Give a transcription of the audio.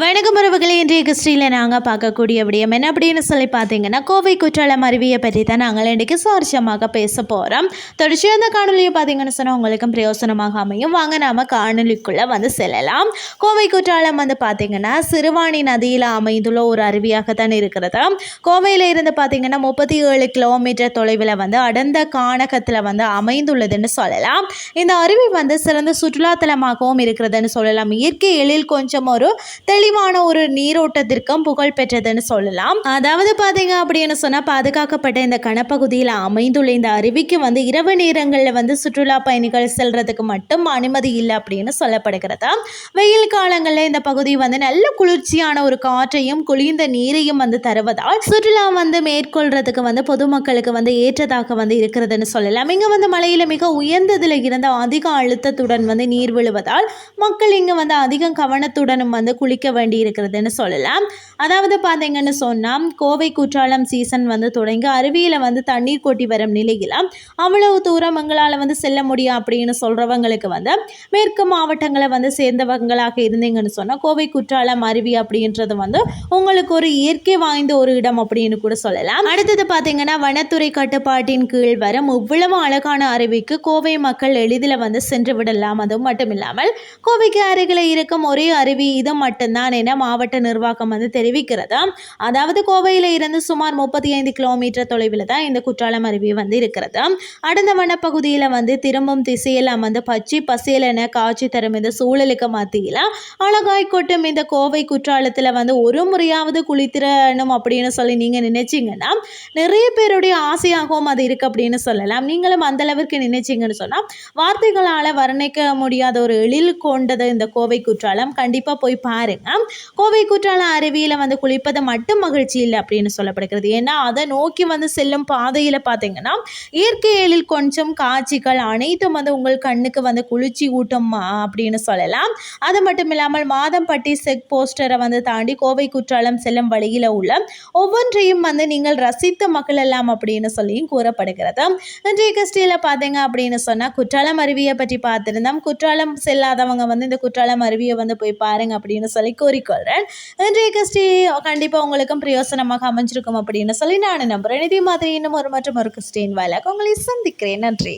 வணக்கம் உறவுகளை இன்றைய கிறிஸ்டியில் நாங்கள் பார்க்கக்கூடிய விடயம் என்ன அப்படின்னு சொல்லி பார்த்தீங்கன்னா கோவை குற்றாலம் அருவியை பற்றி தான் நாங்கள் இன்றைக்கு சுவாரஸ்யமாக பேச போகிறோம் தொடர்ச்சியாக அந்த காணொலியை பார்த்தீங்கன்னு சொன்னால் உங்களுக்கும் பிரயோசனமாக அமையும். வாங்க நாம் காணொலிக்குள்ளே வந்து செல்லலாம். கோவை குற்றாலம் வந்து பார்த்தீங்கன்னா சிறுவாணி நதியில் அமைந்துள்ள ஒரு அருவியாக தான் இருக்கிறது. கோவையில் இருந்து பார்த்தீங்கன்னா முப்பத்தி ஏழு கிலோமீட்டர் தொலைவில் வந்து அடர்ந்த காணகத்தில் வந்து அமைந்துள்ளதுன்னு சொல்லலாம். இந்த அருவி வந்து சிறந்த சுற்றுலாத்தலமாகவும் இருக்கிறதுன்னு சொல்லலாம். இயற்கை எழில் கொஞ்சம் ஒரு தெளிவான ஒரு நீரோட்டத்திற்கும் புகழ் பெற்றதுன்னு சொல்லலாம். அதாவது பார்த்தீங்க அப்படின்னு சொன்னா பாதுகாக்கப்பட்ட இந்த கனப்பகுதியில் அமைந்துள்ள இந்த அருவிக்கு வந்து இரவு நேரங்களில் வந்து சுற்றுலா பயணிகள் செல்றதுக்கு மட்டும் அனுமதி இல்லை அப்படின்னு சொல்லப்படுகிறது? வெயில் காலங்களில் இந்த பகுதி வந்து நல்ல குளிர்ச்சியான ஒரு காற்றையும் குளிர்ந்த நீரையும் வந்து தருவதால் சுற்றுலா வந்து மேற்கொள்றதுக்கு வந்து பொதுமக்களுக்கு வந்து ஏற்றதாக வந்து இருக்கிறதுன்னு சொல்லலாம். இங்கே வந்து மலையில் மிக உயர்ந்ததில் இருந்த அதிக அழுத்தத்துடன் வந்து நீர் விழுவதால் மக்கள் இங்கே வந்து அதிகம் கவனத்துடனும் வந்து குளிக்க வேண்டி இருக்கிறதுன்னு சொல்லலாம். அதாவது பார்த்தீங்கன்னு சொன்னால் கோவை குற்றாலம் சீசன் வந்து தொடங்கி அருவியில் வந்து தண்ணீர் கொட்டி வரும் நிலையில் அவ்வளவு தூரம் எங்களால் வந்து செல்ல முடியும் அப்படின்னு சொல்கிறவங்களுக்கு வந்து மேற்கு மாவட்டங்களை வந்து சேர்ந்தவங்களாக இருந்தீங்கன்னு சொன்னால் கோவை குற்றாலம் அருவி அப்படின்றது வந்து உங்களுக்கு ஒரு இயற்கை வாய்ந்த ஒரு இடம் அப்படின்னு கூட சொல்லலாம். அடுத்தது பார்த்தீங்கன்னா வனத்துறை கட்டுப்பாட்டின் கீழ் வரும் இவ்வளவு அழகான அருவிக்கு கோவை மக்கள் எளிதில் வந்து சென்று விடலாம். அதுவும் மட்டும் இல்லாமல் கோவைக்கு அருகில் இருக்கும் ஒரே அருவி இது மட்டும்தான். என மாவட்ட நிர்வாகம் வந்து தெரிவிக்கிறது? அதாவது கோவையில் இருந்து சுமார் முப்பத்தி ஐந்து கிலோமீட்டர் தொலைவில் தான் இந்த குற்றாலம் அருவி வந்து இருக்கிறது? அடர்ந்த வனப்பகுதியில் வந்து திரும்பும் திசையில் அமர்ந்து பச்சை பசியல் என காட்சி தரும் இந்த சூழலுக்கு மத்தியில் அழகாய் கொட்டும் இந்த கோவை குற்றாலத்தில் வந்து ஒரு முறையாவது குளித்திரணும் அப்படின்னு சொல்லி நீங்கள் நினைச்சிங்கன்னா நிறைய பேருடைய ஆசையாகவும் அது இருக்குது அப்படின்னு சொல்லலாம். நீங்களும் அந்த அளவிற்கு நினைச்சிங்கன்னு சொன்னால் வார்த்தைகளால் வர்ணிக்க முடியாத ஒரு எழில் கொண்டது இந்த கோவை குற்றாலம். கண்டிப்பாக போய் பாருங்க. கோவை குற்றாலம் அருவியில் வந்து குளிப்பது மட்டும் மகிழ்ச்சி இல்லை அப்படின்னு சொல்லப்படுகிறது. ஏன்னா அதை நோக்கி வந்து செல்லும் பாதையில் பார்த்தீங்கன்னா இயற்கை எழில் கொஞ்சம் காட்சிகள் அனைத்தும் வந்து உங்கள் கண்ணுக்கு வந்து குளிர்ச்சி ஊட்டும் அப்படின்னு சொல்லலாம். அது மட்டும் இல்லாமல் மாதம்பட்டி செக் போஸ்டரை வந்து தாண்டி கோவை குற்றாலம் செல்லும் வழியில் உள்ள ஒவ்வொன்றையும் வந்து நீங்கள் ரசித்து மகிழலாம் அப்படின்னு சொல்லியும் கூறப்படுகிறது. இன்றைய கிறிஸ்டியில் பார்த்தீங்க அப்படின்னு சொன்னால் குற்றாலம் அருவியை பற்றி பார்த்துருந்தோம். குற்றாலம் செல்லாதவங்க வந்து இந்த குற்றாலம் அருவியை வந்து போய் பாருங்க அப்படின்னு சொல்லி கோரிக்கொள்கிறேன் இன்றைய கிறிஸ்டி கண்டிப்பாக உங்களுக்கும் பிரயோசனமாக அமைஞ்சிருக்கும் அப்படின்னு சொல்லி நான் நம்புகிறேன் இதே மாதிரி இன்னும் ஒரு மற்றும் ஒரு கிறிஸ்டின் வேலை உங்களை சந்திக்கிறேன். நன்றி.